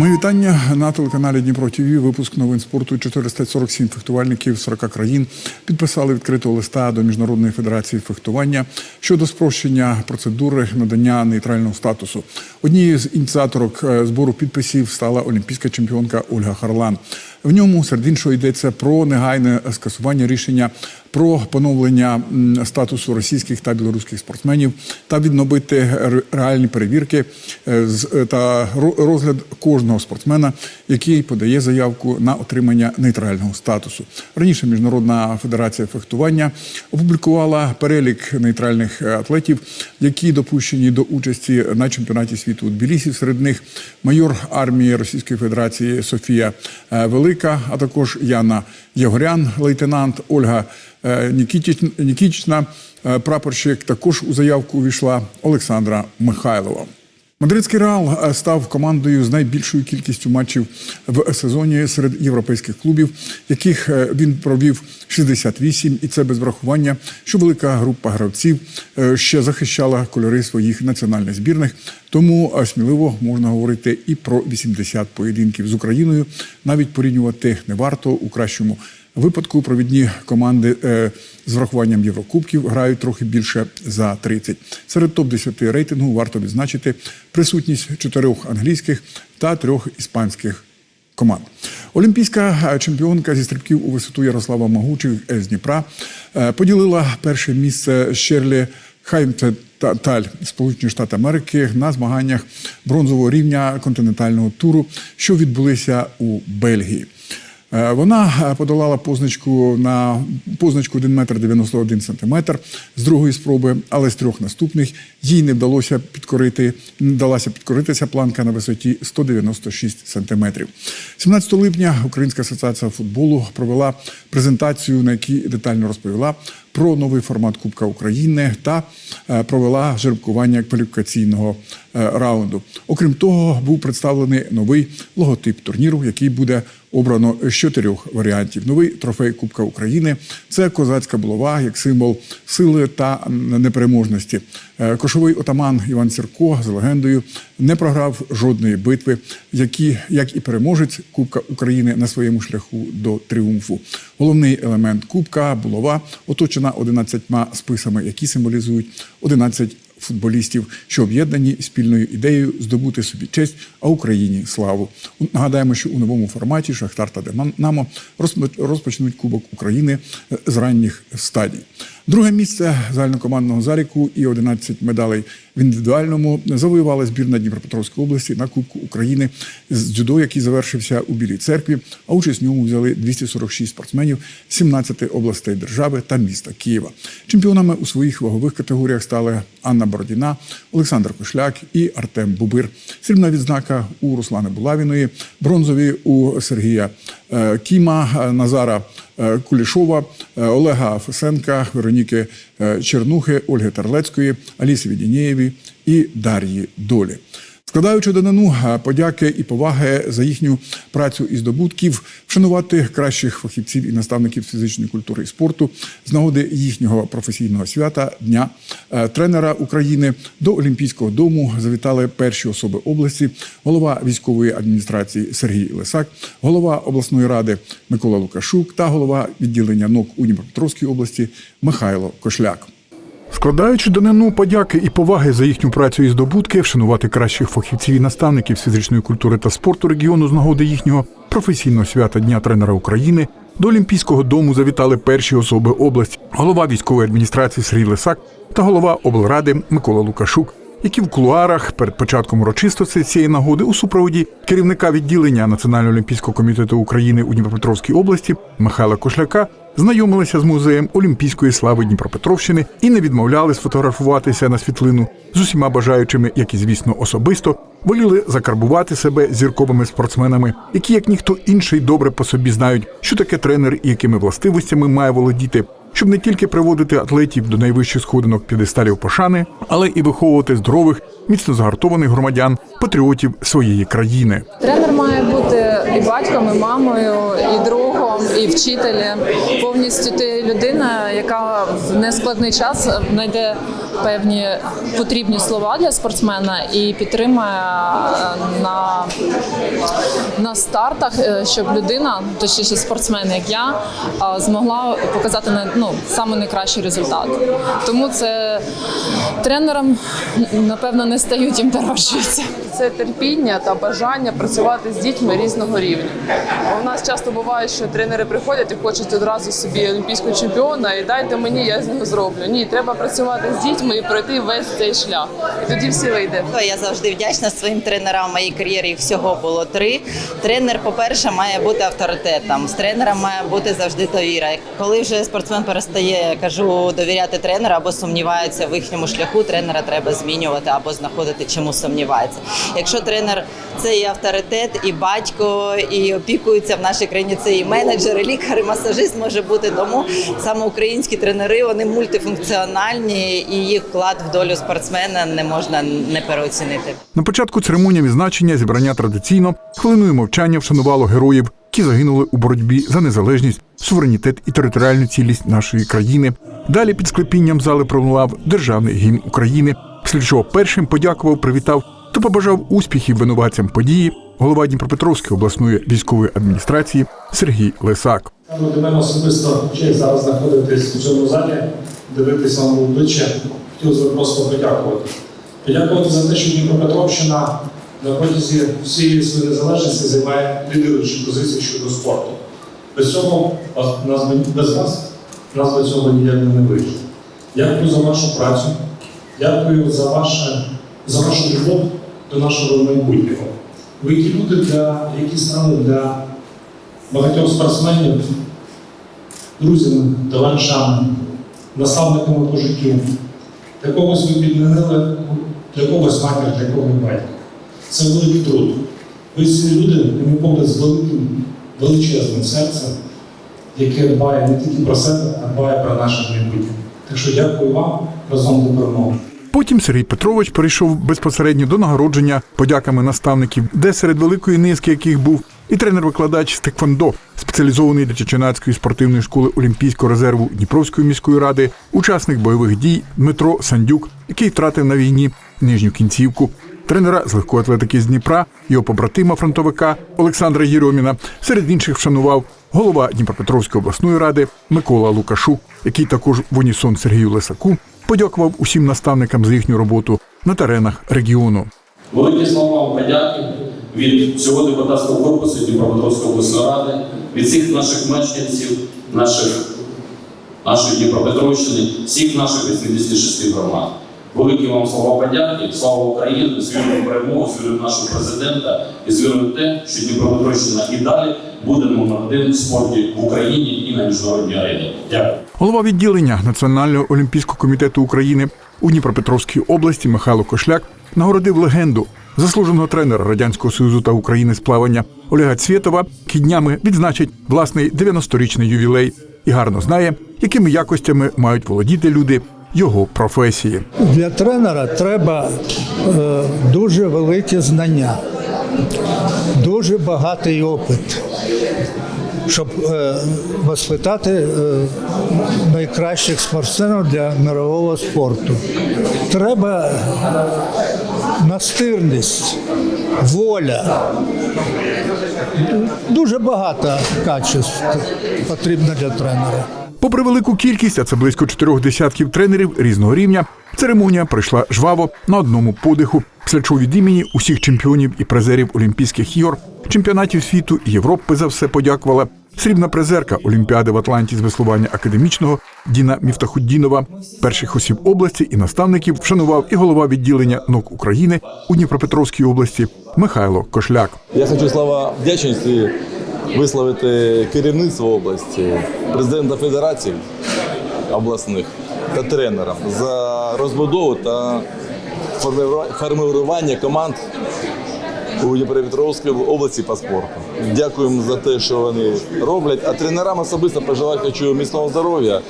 Мої вітання на телеканалі Дніпро ТВ. Випуск новин спорту 447 фехтувальників з 40 країн підписали відкритого листа до Міжнародної федерації фехтування щодо спрощення процедури надання нейтрального статусу. Однією з ініціаторок е, збору підписів стала олімпійська чемпіонка Ольга Харлан. В ньому серед іншого йдеться про негайне скасування рішення про поновлення статусу російських та білоруських спортсменів та відновити реальні перевірки е, е, та розгляд кожного спортсмена, який подає заявку на отримання нейтрального статусу. Раніше Міжнародна федерація фехтування опублікувала перелік нейтральних е, атлетів, які допущені до участі на чемпіонаті світу у Тбілісі. Серед них майор армії Російської Федерації Софія Велика, а також Яна Ягорян, лейтенант Ольга е, Нікітічна, е, прапорщик. Також у заявку увійшла Олександра Михайлова. Мадридський Реал е, став командою з найбільшою кількістю матчів в сезоні серед європейських клубів, яких е, він провів 68, і це без врахування, що велика група гравців е, ще захищала кольори своїх національних збірних. Тому сміливо можна говорити і про 80 поєдинків з Україною. Навіть порівнювати не варто у кращому випадку. Провідні команди е, з врахуванням Єврокубків грають трохи більше за 30. Серед топ-10 рейтингу варто відзначити присутність чотирьох англійських та трьох іспанських команд. Олімпійська е, чемпіонка зі стрибків у висоту Ярослава Магучих з Дніпра е, поділила перше місце з Шерлі Хаймталь, Сполучені Штати Америки на змаганнях бронзового рівня континентального туру, що відбулися у Бельгії. Е, Вона е, подолала позначку на позначку 1 метр 91 сантиметр з другої спроби, але з трьох наступних їй не вдалося підкорити, не вдалася підкоритися планка на висоті 196 сантиметрів. 17 липня Українська асоціація футболу провела презентацію, на якій детально розповіла про новий формат Кубка України та е, провела жеребкування кваліфікаційного раунду. Окрім того, був представлений новий логотип турніру, який буде обрано з чотирьох варіантів. Новий трофей Кубка України це козацька булава як символ сили та непереможності. Е, Кошовий отаман Іван Сірко з легендою не програв жодної битви, які, як і переможець Кубка України на своєму шляху до тріумфу. Головний елемент Кубка булава оточена 11 списами, які символізують 11 футболістів, що об'єднані спільною ідеєю здобути собі честь, а Україні славу. Нагадаємо, що у новому форматі Шахтар та Динамо розпоч- розпочнуть Кубок України е, з ранніх стадій. Друге місце загальнокомандного заліку і 11 медалей в індивідуальному завоювала збірна Дніпропетровської області на Кубку України з дзюдо, який завершився у Білій церкві. А участь в ньому взяли 246 спортсменів з 17 областей держави та міста Києва. Чемпіонами у своїх вагових категоріях стали Анна Бородіна, Олександр Кошляк і Артем Бубир. Срібна відзнака у Руслани Булавіної, бронзові у Сергія е, Кіма, е, Назара е, Кулішова, Олега Фесенка, Вероніки Чернухи, Ольги Тарлецької, Аліси Відінєєві і Дар'ї Долі. Складаючи данину е, подяки і поваги за їхню працю і здобутків, вшанувати кращих фахівців і наставників фізичної культури і спорту з нагоди їхнього професійного свята Дня е, тренера України до Олімпійського дому завітали перші особи області, голова військової адміністрації Сергій Лисак, голова обласної ради Микола Лукашук та голова відділення НОК у Дніпропетровській області Михайло Кошляк. Складаючи данину подяки і поваги за їхню працю і здобутки, вшанувати кращих фахівців і наставників з фізичної культури та спорту регіону з нагоди їхнього професійного свята Дня тренера України, до Олімпійського дому завітали перші особи області, голова військової адміністрації Сергій Лисак та голова облради Микола Лукашук, які в кулуарах перед початком урочистості цієї нагоди у супроводі керівника відділення Національного олімпійського комітету України у Дніпропетровській області Михайла Кошляка знайомилися з музеєм Олімпійської слави Дніпропетровщини і не відмовляли сфотографуватися на світлину з усіма бажаючими, як і звісно особисто, воліли закарбувати себе зірковими спортсменами, які, як ніхто інший, добре по собі знають, що таке тренер і якими властивостями має володіти. Щоб не тільки приводити атлетів до найвищих сходинок п'єдесталів пошани, але і виховувати здорових, міцно загартованих громадян, патріотів своєї країни. Тренер має бути і батьком, і мамою, і другом, і вчителем. Повністю ти людина, яка в нескладний час знайде певні потрібні слова для спортсмена і підтримає е, на, на стартах, е, щоб людина, точніше спортсмен, як я, е, змогла показати ну, саме найкращий результат. Тому це тренерам напевно не стають їм дорожчується. це терпіння та бажання працювати з дітьми різного рівня. У нас часто буває, що тренери приходять і хочуть одразу собі олімпійського чемпіона, і дайте мені, я з нього зроблю. Ні, треба працювати з дітьми і пройти весь цей шлях. І тоді всі вийде. Я завжди вдячна своїм тренерам. Моїй кар'єрі всього було три. Тренер, по-перше, має бути авторитетом. З тренером має бути завжди довіра. Коли вже спортсмен перестає, кажу, довіряти тренеру або сумнівається в їхньому шляху, тренера треба змінювати або знаходити, чому сумнівається. Якщо тренер це і авторитет, і батько, і опікується в нашій країні, це і менеджер, і масажист може бути. Тому саме українські тренери вони мультифункціональні, і їх вклад в долю спортсмена не можна не переоцінити. На початку церемонії відзначення зібрання традиційно хвилиною мовчання вшанувало героїв, які загинули у боротьбі за незалежність, суверенітет і територіальну цілість нашої країни. Далі під склепінням зали пролунав державний гімн України. Після чого першим подякував, привітав та побажав успіхів винуватцям події голова Дніпропетровської обласної військової адміністрації Сергій Лисак. Для мене особисто честь зараз знаходитись у цьому залі, дивитися в обличчя. Хотів би просто подякувати. Подякувати за те, що Дніпропетровщина на протязі всієї своєї незалежності займає лідируючу позицію щодо спорту. Без цього нас без вас нас би цього ніяк не вийшло. Дякую за вашу працю, дякую за, за вашу любов до нашого майбутнього. Ви ті люди, для, які стали для багатьох спортсменів, друзями, товаришами, наставниками по життю. Для когось ви підмінили, для когось матір, для когось батько. Це великий труд. Ви ці люди, на мій погляд, з великим, величезним серцем, яке дбає не тільки про себе, а дбає про наше майбутнє. Так що дякую вам разом до перемоги. Потім Сергій Петрович перейшов безпосередньо до нагородження подяками наставників, де серед великої низки яких був і тренер-викладач з Теквондо, спеціалізований для Чеченацької спортивної школи Олімпійського резерву Дніпровської міської ради, учасник бойових дій Дмитро Сандюк, який втратив на війні нижню кінцівку. Тренера з легкої атлетики з Дніпра, його побратима фронтовика Олександра Єрьоміна. Серед інших вшанував голова Дніпропетровської обласної ради Микола Лукашук, який також в унісон Сергію Лисаку подякував усім наставникам за їхню роботу на теренах регіону. Великі слова вам подяки від всього депутатського корпусу Дніпропетровської обласної ради, від всіх наших мешканців, наших, нашої Дніпропетровщини, всіх наших 86 громад. Великі вам слова подяки, слава Україні, з перемогу, з нашого президента і з те, що Дніпропетровщина і далі буде номер один в спорті в Україні і на міжнародній арені. Дякую. Голова відділення Національного олімпійського комітету України у Дніпропетровській області Михайло Кошляк нагородив легенду заслуженого тренера радянського союзу та України з плавання Олега Цвєтова, днями відзначить власний 90-річний ювілей і гарно знає, якими якостями мають володіти люди його професії. Для тренера треба е, дуже велике знання, дуже багатий опит, щоб е, воспитати е, найкращих спортсменів для мирового спорту. Треба настирність, воля. Дуже багато качеств потрібно для тренера. Попри велику кількість, а це близько чотирьох десятків тренерів різного рівня, церемонія пройшла жваво на одному подиху. Після від імені усіх чемпіонів і призерів Олімпійських ігор, чемпіонатів світу і Європи за все подякувала срібна призерка Олімпіади в Атланті з веслування академічного Діна Міфтахуддінова. Перших осіб області і наставників вшанував і голова відділення НОК України у Дніпропетровській області Михайло Кошляк. Я хочу слова вдячності висловити керівництву області, президента федерації обласних та тренерам за розбудову та формування команд у Дніпропетровській області по спорту. Дякуємо за те, що вони роблять. А тренерам особисто пожелати хочу міцного здоров'я,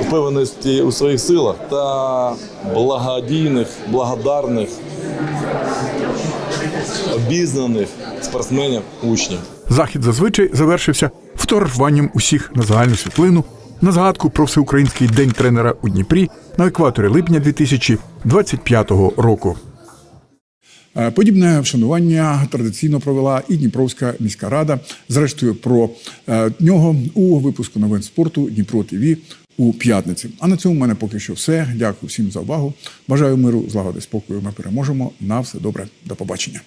впевненості у своїх силах та благодійних, благодарних обізнаних спортсменів, учнів. Захід зазвичай завершився фотографуванням усіх на загальну світлину на згадку про всеукраїнський день тренера у Дніпрі на екваторі липня 2025 року. Е, Подібне вшанування традиційно провела і Дніпровська міська рада. Зрештою, про е, нього у випуску новин спорту Дніпро ТВ у п'ятниці. А на цьому в мене поки що все. Дякую всім за увагу. Бажаю миру, злагоди, спокою. Ми переможемо. На все добре. До побачення.